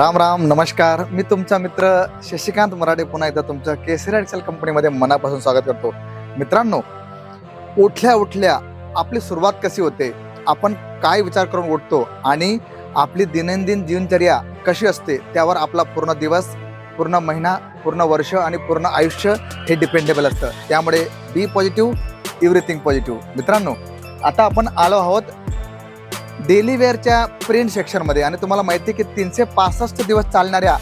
राम राम नमस्कार. मी तुमचा मित्र शशिकांत मराठे पुन्हा एकदा तुमच्या केसरी एक्सेल कंपनीमध्ये मनापासून स्वागत करतो. मित्रांनो उठल्या उठल्या आपली सुरुवात कशी होते? आपण काय विचार करून उठतो? आणि आपली दैनंदिन दिनचर्या कशी असते? त्यावर आपला पूर्ण दिवस पूर्ण महिना पूर्ण वर्ष आणि पूर्ण आयुष्य हे डिपेंडेबल असतं. त्यामुळे बी पॉझिटिव्ह एव्हरीथिंग पॉझिटिव्ह मित्रांनो आता आपण आलो आहोत डेली वेअरच्या प्रिंट सेक्शनमध्ये. आणि तुम्हाला माहिती आहे की तीनशे पासष्ट दिवस चालणाऱ्या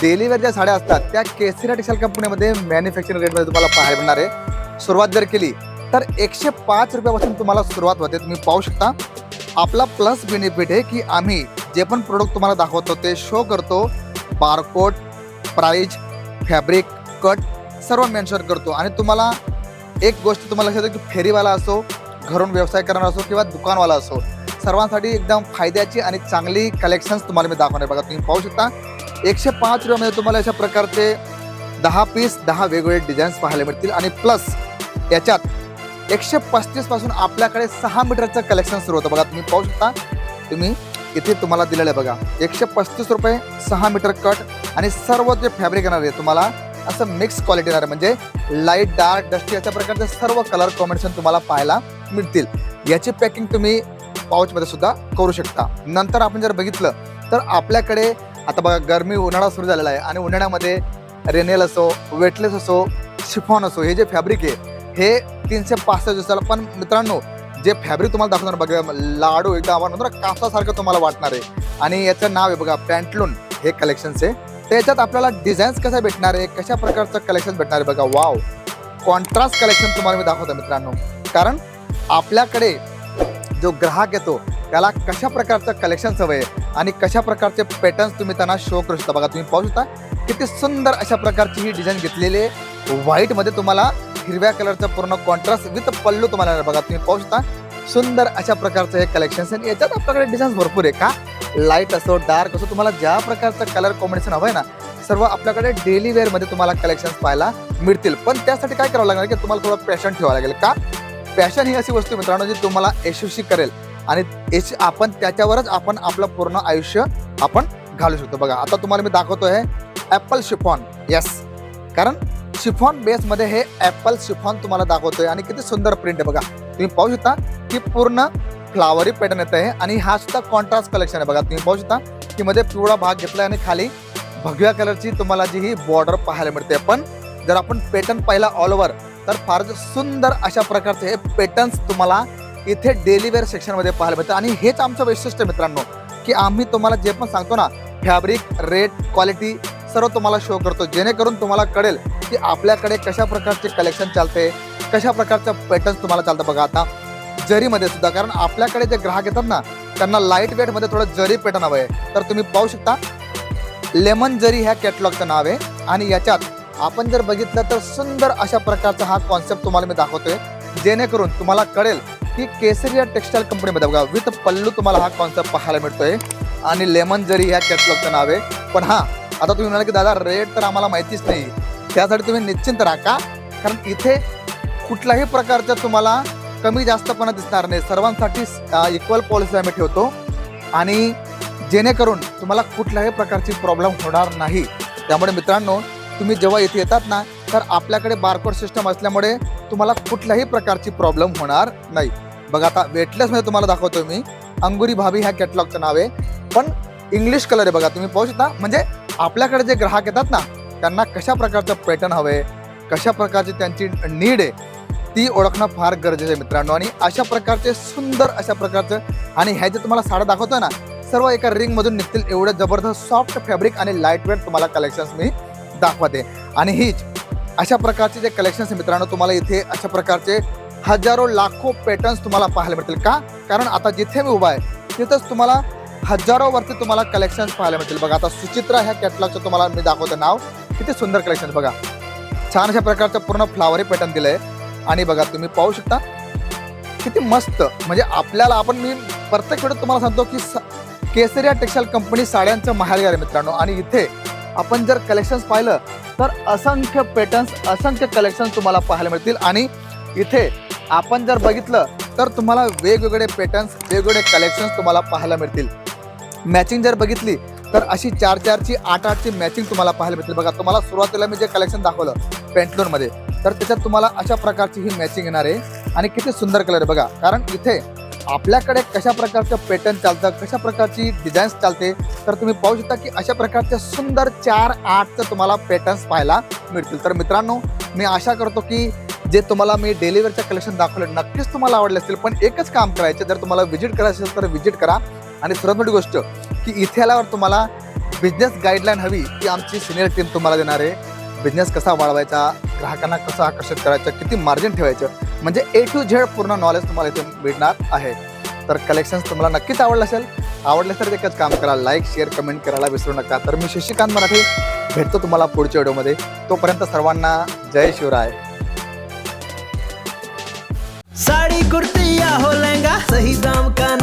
डेली वेअर ज्या साड्या असतात त्या केसरी टेक्सटाईल कंपनीमध्ये मॅन्युफॅक्चरिंग रेटमध्ये तुम्हाला पाहायला मिळणार आहे. सुरुवात जर केली तर एकशे पाच रुपयापासून तुम्हाला सुरुवात होते. तुम्ही पाहू शकता आपला प्लस बेनिफिट आहे की आम्ही जे पण प्रोडक्ट तुम्हाला दाखवतो ते शो करतो बारकोड प्राईज फॅब्रिक कट सर्व मेन्शन करतो. आणि तुम्हाला एक गोष्ट तुम्हाला लक्षात येते की फेरीवाला असो घरून व्यवसाय करणारा असो किंवा दुकानवाला असो सर्वांसाठी एकदम फायद्याची आणि चांगली कलेक्शन्स तुम्हाला मी दाखवणार बघा तुम्ही पाहू शकता एकशे पाच रुपयामध्ये तुम्हाला अशा प्रकारचे दहा पीस दहा वेगवेगळे डिझाईन्स पाहायला मिळतील. आणि प्लस याच्यात एकशे पस्तीसपासून आपल्याकडे सहा मीटरचं कलेक्शन सुरू होतं. बघा तुम्ही पाहू शकता तुम्ही इथे तुम्हाला दिलेलं आहे बघा एकशे पस्तीस रुपये सहा मीटर कट आणि सर्व जे फॅब्रिक येणार आहे तुम्हाला असं मिक्स क्वालिटी येणार आहे. म्हणजे लाइट डार्क डस्टी अशा प्रकारचे सर्व कलर कॉम्बिनेशन तुम्हाला पाहायला मिळतील. याची पॅकिंग तुम्ही पाऊचमध्ये सुद्धा करू शकता. नंतर आपण जर बघितलं तर आपल्याकडे आता बघा गरमी उन्हाळा सुरू झालेला आहे आणि उन्हाळ्यामध्ये रेनेल असो वेटलेस असो शिफॉन असो हे जे फॅब्रिक आहे हे तीनशे पासष्ट दिवसाला. पण मित्रांनो जे फॅब्रिक तुम्हाला दाखवणार बघा लाडू एकदम आपण म्हणतो कापसासारखं तुम्हाला वाटणार आहे. आणि याचं नाव आहे बघा पॅन्टलून हे कलेक्शनचे त्याच्यात आपल्याला डिझाईन्स कशा भेटणार आहे कशा प्रकारचं कलेक्शन भेटणार आहे बघा वाव कॉन्ट्रास्ट कलेक्शन तुम्हाला मी दाखवतो मित्रांनो. कारण आपल्याकडे जो ग्राहक येतो त्याला कशा प्रकारचं कलेक्शन हवं आहे आणि कशा प्रकारचे पॅटर्न्स तुम्ही त्यांना शो करू शकता? बघा तुम्ही पाहू शकता किती सुंदर अशा प्रकारची ही डिझाईन घेतलेली आहे. व्हाईटमध्ये तुम्हाला हिरव्या कलरचं पूर्ण कॉन्ट्रास्ट विथ पल्लू तुम्हाला बघा तुम्ही पाहू शकता सुंदर अशा प्रकारचं हे कलेक्शन आणि याच्यात आपल्याकडे डिझाईन्स भरपूर आहे. का? लाइट असो डार्क असो तुम्हाला ज्या प्रकारचं कलर कॉम्बिनेशन हवं आहे ना सर्व आपल्याकडे डेली वेअरमध्ये तुम्हाला कलेक्शन्स पाहायला मिळतील. पण त्यासाठी काय करावं लागणार की तुम्हाला थोडं पॅशन ठेवावं लागेल. का? पॅशन ही अशी वस्तू मित्रांनो जी तुम्हाला यशस्वी करेल. आणि याची आपण त्याच्यावरच आपण आपलं पूर्ण आयुष्य आपण घालू शकतो. बघा आता तुम्हाला मी दाखवतोय ॲपल शिफॉन यस कारण शिफॉन बेसमध्ये हे ॲपल शिफॉन तुम्हाला दाखवतोय आणि किती सुंदर प्रिंट आहे बघा. तुम्ही पाहू शकता की पूर्ण फ्लावरी पॅटर्न येत आहे आणि हा सुद्धा कॉन्ट्रास्ट कलेक्शन आहे बघा. तुम्ही पाहू शकता की मध्ये पिवळा भाग घेतलाय आणि खाली भगव्या कलरची तुम्हाला जी ही बॉर्डर पाहायला मिळते. पण जर आपण पॅटर्न पाहिला ऑल ओव्हर तर फारच सुंदर अशा प्रकारचे हे पॅटर्न्स तुम्हाला इथे डेली वेअर सेक्शनमध्ये पाहायला मिळतं. आणि हेच आमचं वैशिष्ट्य मित्रांनो की आम्ही तुम्हाला जे पण सांगतो ना फॅब्रिक रेट क्वालिटी सर्व तुम्हाला शो करतो. जेणेकरून तुम्हाला कळेल की आपल्याकडे कशा प्रकारचे कलेक्शन चालते कशा प्रकारचं पॅटर्न्स तुम्हाला चालतं. बघा आता जरीमध्ये सुद्धा कारण आपल्याकडे जे ग्राहक येतात ना त्यांना लाइट वेटमध्ये थोडं जरी पॅटर्न हवं आहे तर तुम्ही पाहू शकता लेमन जरी ह्या कॅटलॉगचं नाव आहे आणि याच्यात आपण जर बघितलं तर सुंदर अशा प्रकारचा हा कॉन्सेप्ट तुम्हाला मी दाखवतोय. जेणेकरून तुम्हाला कळेल की केसरिया टेक्स्टाईल कंपनीमध्ये बघा विथ पल्लू तुम्हाला हा कॉन्सेप्ट पाहायला मिळतोय. आणि लेमन जरी ह्या कॅटलॉगचं नाव आहे पण हां आता तुम्ही म्हणाल की दादा रेट तर आम्हाला माहितीच नाही. त्यासाठी तुम्ही निश्चिंत राहा. का कारण इथे कुठल्याही प्रकारचं तुम्हाला कमी जास्तपणा दिसणार नाही. सर्वांसाठी इक्वल पॉलिसी आम्ही ठेवतो. आणि जेणेकरून तुम्हाला कुठल्याही प्रकारची प्रॉब्लेम होणार नाही. त्यामुळे मित्रांनो तुम्ही जेव्हा इथे येतात ना तर आपल्याकडे बारकोड सिस्टम असल्यामुळे तुम्हाला कुठल्याही प्रकारची प्रॉब्लेम होणार नाही. बघा आता वेटलेसमध्ये तुम्हाला दाखवतो मी. अंगुरी भाभी ह्या कॅटलॉगचं नाव आहे. पण इंग्लिश कलर आहे बघा तुम्ही पाहू शकता. म्हणजे आपल्याकडे जे ग्राहक येतात ना त्यांना कशा प्रकारचं पॅटर्न हवे कशा प्रकारची त्यांची नीड आहे ती ओळखणं फार गरजेचं आहे मित्रांनो. आणि अशा प्रकारचे सुंदर अशा प्रकारचं आणि ह्या जे तुम्हाला साड्या दाखवतोय ना सर्व एका रिंगमधून निघतील एवढं जबरदस्त सॉफ्ट फॅब्रिक आणि लाइट वेट तुम्हाला कलेक्शन्स मी दाखवते. आणि हीच अशा प्रकारचे जे कलेक्शन्स मित्रांनो तुम्हाला इथे अशा प्रकारचे हजारो लाखो पॅटर्न्स तुम्हाला पाहायला मिळतील. का? कारण आता जिथे मी उभा आहे तिथंच तुम्हाला हजारोवरती तुम्हाला कलेक्शन्स पाहायला मिळतील. बघा आता सुचित्रा ह्या कॅटलॉगचं तुम्हाला मी दाखवतो नाव. किती सुंदर कलेक्शन बघा. छान अशा प्रकारचं पूर्ण फ्लावरी पॅटर्न दिलंय. आणि बघा तुम्ही पाहू शकता किती मस्त. म्हणजे आपल्याला आपण मी प्रत्येक वेळेस तुम्हाला सांगतो की स- केसरिया टेक्सटाईल कंपनी साड्यांचं माहेरघर आहे मित्रांनो. आणि इथे आपण जर कलेक्शन्स पाहिलं तर असंख्य पॅटर्न्स असंख्य कलेक्शन्स तुम्हाला पाहायला मिळतील. आणि इथे आपण जर बघितलं तर तुम्हाला वेगवेगळे पॅटर्न्स वेगवेगळे कलेक्शन्स तुम्हाला पाहायला मिळतील. मॅचिंग जर बघितली तर अशी चार चारची आठ आठची मॅचिंग तुम्हाला पाहायला मिळतील. बघा तुम्हाला सुरुवातीला मी जे कलेक्शन दाखवलं पेंटलोनमध्ये तर त्याच्यात तुम्हाला अशा प्रकारची ही मॅचिंग येणार आहे. आणि किती सुंदर कलर आहे बघा. कारण इथे आपल्याकडे कशा प्रकारचं पॅटर्न चालतं कशा प्रकारची डिझाईन्स चालते तर तुम्ही पाहू शकता की अशा प्रकारचे सुंदर चार आठचं तुम्हाला पॅटर्न्स पाहायला मिळतील. तर मित्रांनो मी आशा करतो की जे तुम्हाला मी डेलिव्हरचं कलेक्शन दाखवलं नक्कीच तुम्हाला आवडले असतील. पण एकच काम करायचं जर तुम्हाला व्हिजिट करायचं असेल तर व्हिजिट करा. आणि सर्वात मोठी गोष्ट की इथे आल्यावर तुम्हाला बिझनेस गाईडलाईन हवी ती आमची सिनियर टीम तुम्हाला देणार आहे. बिझनेस कसा वाढवायचा ग्राहकांना कसं आकर्षित करायचं किती मार्जिन ठेवायचं म्हणजे ए टू झेड पूर्ण नॉलेज तुम्हाला इथे मिळणार आहे. तर कलेक्शन्स तुम्हाला नक्कीच आवडलं असेल. आवडले तर एकच काम करा. लाईक शेअर कमेंट करायला विसरू नका. तर मी शशिकांत मराठी भेटतो तुम्हाला पुढच्या व्हिडिओमध्ये. तोपर्यंत सर्वांना जय शिवराय. साड़ी कुर्ती या हो लहंगा सही दाम का